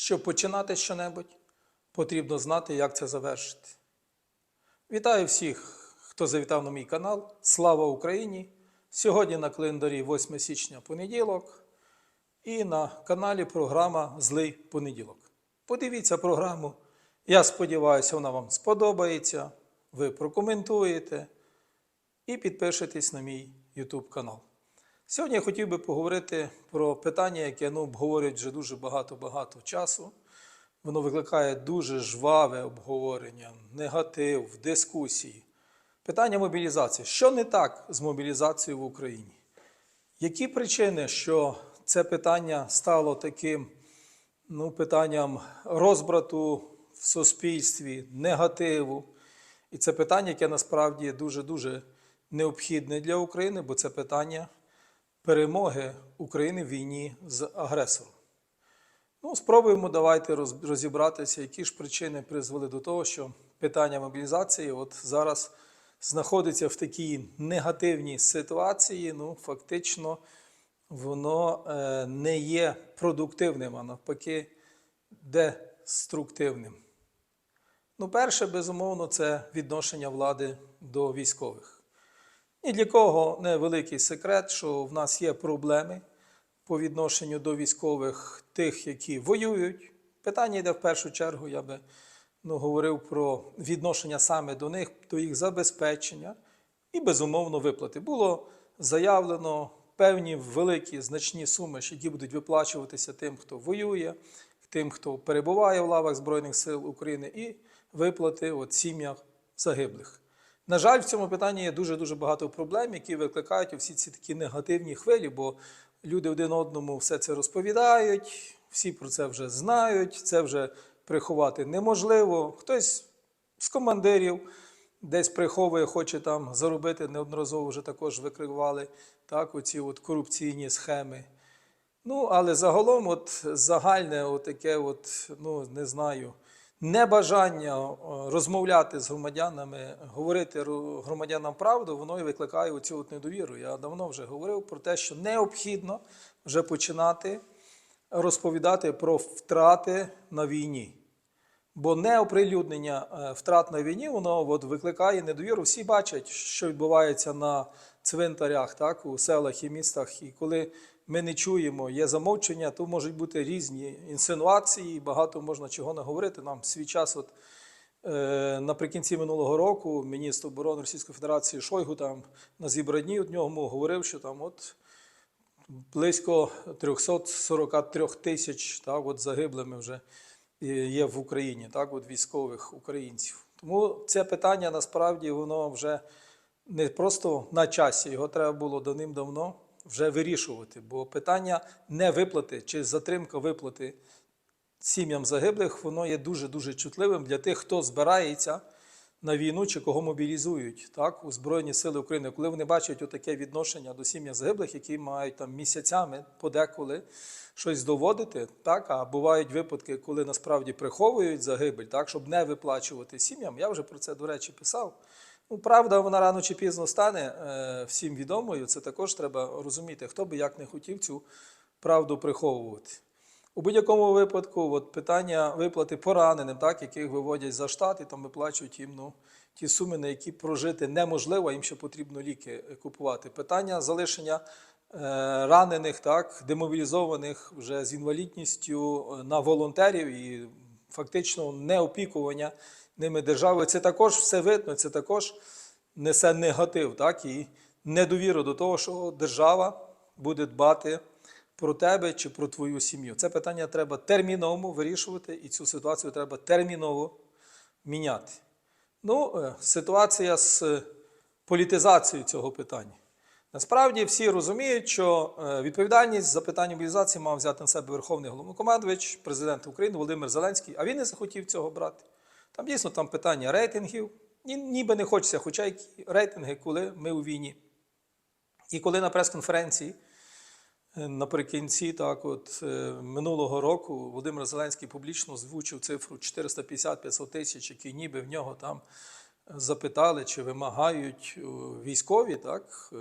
Щоб починати щонебудь, потрібно знати, як це завершити. Вітаю всіх, хто завітав на мій канал. Слава Україні! Сьогодні на календарі 8 січня понеділок і на каналі програма Злий понеділок. Подивіться програму. Я сподіваюся, вона вам сподобається. Ви прокоментуєте і підпишетесь на мій YouTube канал. Сьогодні я хотів би поговорити про питання, яке ну, обговорюють вже дуже багато-багато часу. Воно викликає дуже жваве обговорення, негатив, дискусії. Питання мобілізації. Що не так з мобілізацією в Україні? Які причини, що це питання стало таким ну, питанням розбрату в суспільстві, негативу? І це питання, яке насправді дуже-дуже необхідне для України, бо це питання перемоги України в війні з агресором. Ну, спробуємо давайте розібратися, які ж причини призвели до того, що питання мобілізації от зараз знаходиться в такій негативній ситуації. Ну, фактично, воно е, не є продуктивним, а навпаки, деструктивним. Ну, перше, безумовно, це відношення влади до військових. Ні для кого не великий секрет, що в нас є проблеми по відношенню до військових тих, які воюють. Питання йде в першу чергу, я би ну, говорив про відношення саме до них, до їх забезпечення і, безумовно, виплати. Було заявлено певні великі значні суми, які будуть виплачуватися тим, хто воює, тим, хто перебуває в лавах Збройних сил України, і виплати от сім'ях загиблих. На жаль, в цьому питанні є дуже-дуже багато проблем, які викликають всі ці такі негативні хвилі, бо люди один одному все це розповідають, всі про це вже знають, це вже приховати неможливо. Хтось з командирів десь приховує, хоче там заробити, неодноразово вже також викривали так, оці от корупційні схеми. Ну, але загалом, от загальне, таке, от, ну не знаю, небажання розмовляти з громадянами, говорити громадянам правду, воно і викликає оцю от недовіру. Я давно вже говорив про те, що необхідно вже починати розповідати про втрати на війні. Бо неоприлюднення е, втрат на війні воно от викликає недовіру. Всі бачать, що відбувається на цвинтарях, так, у селах і містах. І коли ми не чуємо, є замовчення, то можуть бути різні інсинуації, багато можна чого не говорити. Нам свій час, от, е, наприкінці минулого року, міністр оборони Російської Федерації Шойгу там на зібранні від нього говорив, що там от близько 343 тисяч так, от загиблими вже є в Україні, так, от військових українців. Тому це питання насправді воно вже не просто на часі, його треба було давним-давно вже вирішувати. Бо питання не виплати чи затримка виплати сім'ям загиблих, воно є дуже-дуже чутливим для тих, хто збирається на війну чи кого мобілізують так, у Збройні Сили України, коли вони бачать отаке відношення до сім'я загиблих, які мають там місяцями подеколи щось доводити, так, а бувають випадки, коли насправді приховують загибель, так, щоб не виплачувати сім'ям. Я вже про це, до речі, писав. Ну, правда, вона рано чи пізно стане е, всім відомою. Це також треба розуміти, хто би як не хотів цю правду приховувати. У будь-якому випадку, от питання виплати пораненим, так, яких виводять за штат, і там виплачують їм ну, ті суми, на які прожити неможливо, їм ще потрібно ліки купувати. Питання залишення е, ранених, так, демобілізованих вже з інвалідністю е, на волонтерів і фактично неопікування ними державою. Це також все видно, це також несе негатив, так, і недовіру до того, що держава буде дбати про тебе чи про твою сім'ю. Це питання треба терміново вирішувати, і цю ситуацію треба терміново міняти. Ну, е, ситуація з політизацією цього питання. Насправді всі розуміють, що е, відповідальність за питання мобілізації мав взяти на себе Верховний головнокомандувач, президент України Володимир Зеленський, а він не захотів цього брати. Там дійсно там питання рейтингів, Ні- ніби не хочеться, хоча які рейтинги, коли ми у війні. І коли на прес-конференції Е, Наприкінці так, от, е, минулого року Володимир Зеленський публічно озвучив цифру 450-500 тисяч, які ніби в нього там запитали чи вимагають е, військові. Так? Е,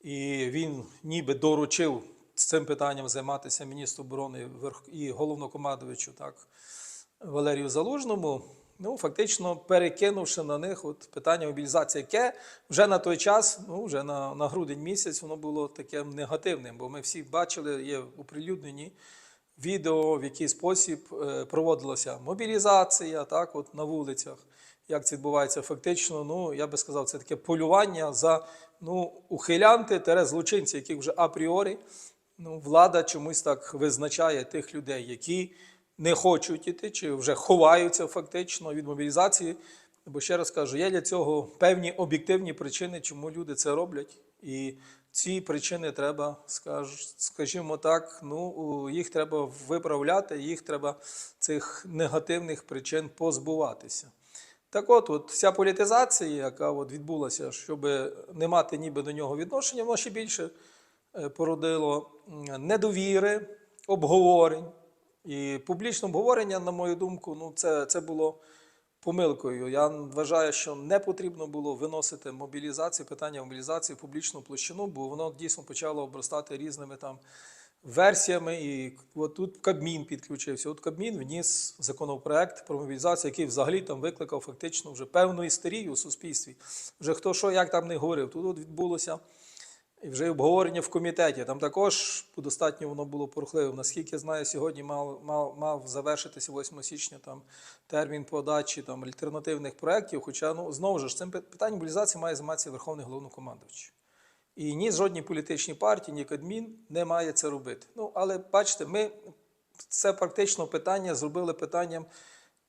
І він ніби доручив цим питанням займатися міністру оборони і головнокомандувачу так, Валерію Залужному. Ну, фактично перекинувши на них от питання мобілізації, яке вже на той час, ну вже на, на грудень місяць, воно було таким негативним, бо ми всі бачили, є оприлюднені відео, в який спосіб е, проводилася мобілізація, так, от на вулицях. Як це відбувається фактично, ну я би сказав, це таке полювання за ну, ухилянти тере злочинці, яких вже апріорі ну, влада чомусь так визначає тих людей, які не хочуть іти, чи вже ховаються фактично від мобілізації. Бо ще раз кажу, є для цього певні об'єктивні причини, чому люди це роблять. І ці причини треба, скажімо так, ну, їх треба виправляти, їх треба цих негативних причин позбуватися. Так от, от вся політизація, яка от відбулася, щоб не мати ніби до нього відношення, воно ще більше е, породило недовіри, обговорень. І публічне обговорення, на мою думку, ну, це, це було помилкою. Я вважаю, що не потрібно було виносити мобілізацію, питання мобілізації в публічну площину, бо воно дійсно почало обростати різними там версіями. І от тут Кабмін підключився. От Кабмін вніс законопроект про мобілізацію, який взагалі там викликав фактично вже певну істерію у суспільстві. Вже хто що як там не говорив. Тут от відбулося. І вже обговорення в комітеті. Там також достатньо воно було порухливим. Наскільки я знаю, сьогодні мав, мав, мав завершитися 8 січня там, термін подачі там, альтернативних проєктів. Хоча, ну, знову ж, цим питанням мобілізації має займатися Верховний головнокомандувач. І ні жодні політичні партії, ні Кабмін не має це робити. Ну, але бачите, ми це практично питання зробили питанням,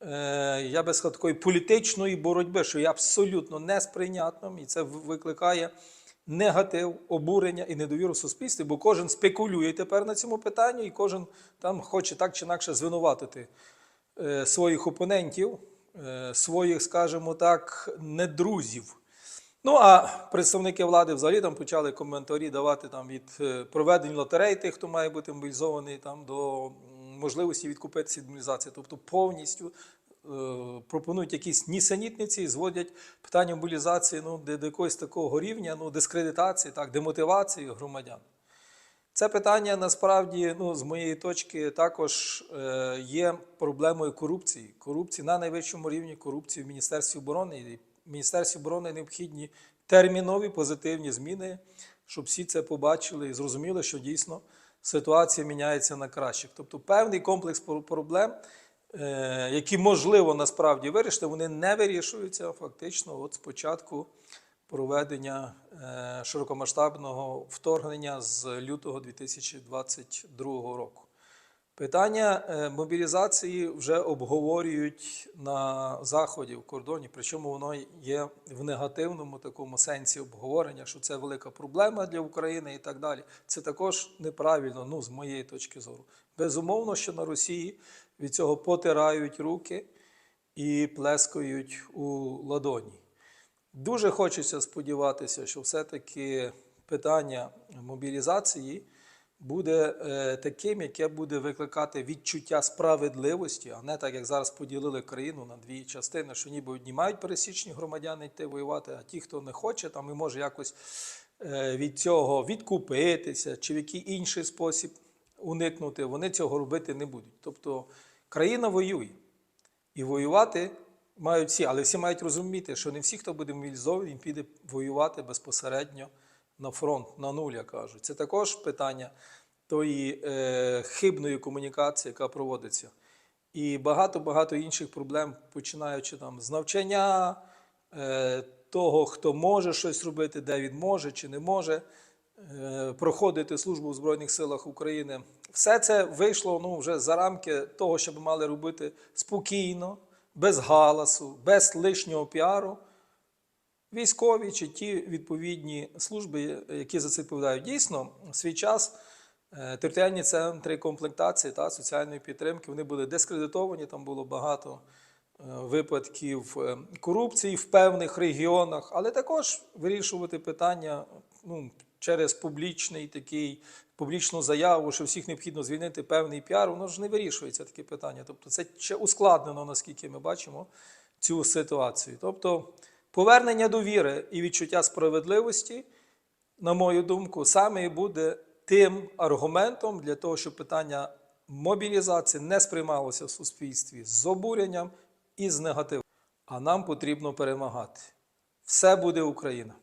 е, я би сказав, такої політичної боротьби, що є абсолютно несприйнятним, і це викликає негатив, обурення і недовіру в суспільстві, бо кожен спекулює тепер на цьому питанні, і кожен там хоче так чи інакше звинуватити е, своїх опонентів, е, своїх, скажімо так, недрузів. Ну а представники влади взагалі там почали коментарі давати там від е, проведення лотерей тих, хто має бути мобілізований, там до можливості відкупитися від мобілізації. Тобто повністю пропонують якісь нісенітниці і зводять питання мобілізації ну, до, до якогось такого рівня, ну, дискредитації, так, демотивації громадян. Це питання насправді, ну, з моєї точки, також е, є проблемою корупції. Корупції на найвищому рівні корупції в Міністерстві оборони. І Міністерстві оборони необхідні термінові позитивні зміни, щоб всі це побачили і зрозуміли, що дійсно ситуація міняється на краще. Тобто певний комплекс проблем, е, які можливо насправді вирішити, вони не вирішуються фактично от з початку проведення е, широкомасштабного вторгнення з лютого 2022 року. Питання е, мобілізації вже обговорюють на заході в кордоні, причому воно є в негативному такому сенсі обговорення, що це велика проблема для України і так далі. Це також неправильно, ну з моєї точки зору. Безумовно, що на Росії від цього потирають руки і плескають у ладоні. Дуже хочеться сподіватися, що все-таки питання мобілізації буде е, таким, яке буде викликати відчуття справедливості, а не так, як зараз поділили країну на дві частини, що ніби одні мають пересічні громадяни йти воювати, а ті, хто не хоче, там і може якось е, від цього відкупитися чи в який інший спосіб уникнути, вони цього робити не будуть. Тобто країна воює. І воювати мають всі, але всі мають розуміти, що не всі, хто буде мобілізований, він піде воювати безпосередньо на фронт, на нуль, як кажуть. Це також питання тої е, хибної комунікації, яка проводиться. І багато-багато інших проблем, починаючи там з навчання, е, того, хто може щось робити, де він може чи не може проходити службу в Збройних силах України. Все це вийшло ну, вже за рамки того, що би мали робити спокійно, без галасу, без лишнього піару. Військові чи ті відповідні служби, які за це відповідають. Дійсно, в свій час е, територіальні центри комплектації та соціальної підтримки вони були дискредитовані, там було багато е, випадків е, корупції в певних регіонах, але також вирішувати питання ну, через публічний такий, публічну заяву, що всіх необхідно звільнити певний піар, воно ж не вирішується таке питання. Тобто це ще ускладнено, наскільки ми бачимо цю ситуацію. Тобто повернення довіри і відчуття справедливості, на мою думку, саме і буде тим аргументом для того, щоб питання мобілізації не сприймалося в суспільстві з обуренням і з негативом. А нам потрібно перемагати. Все буде Україна!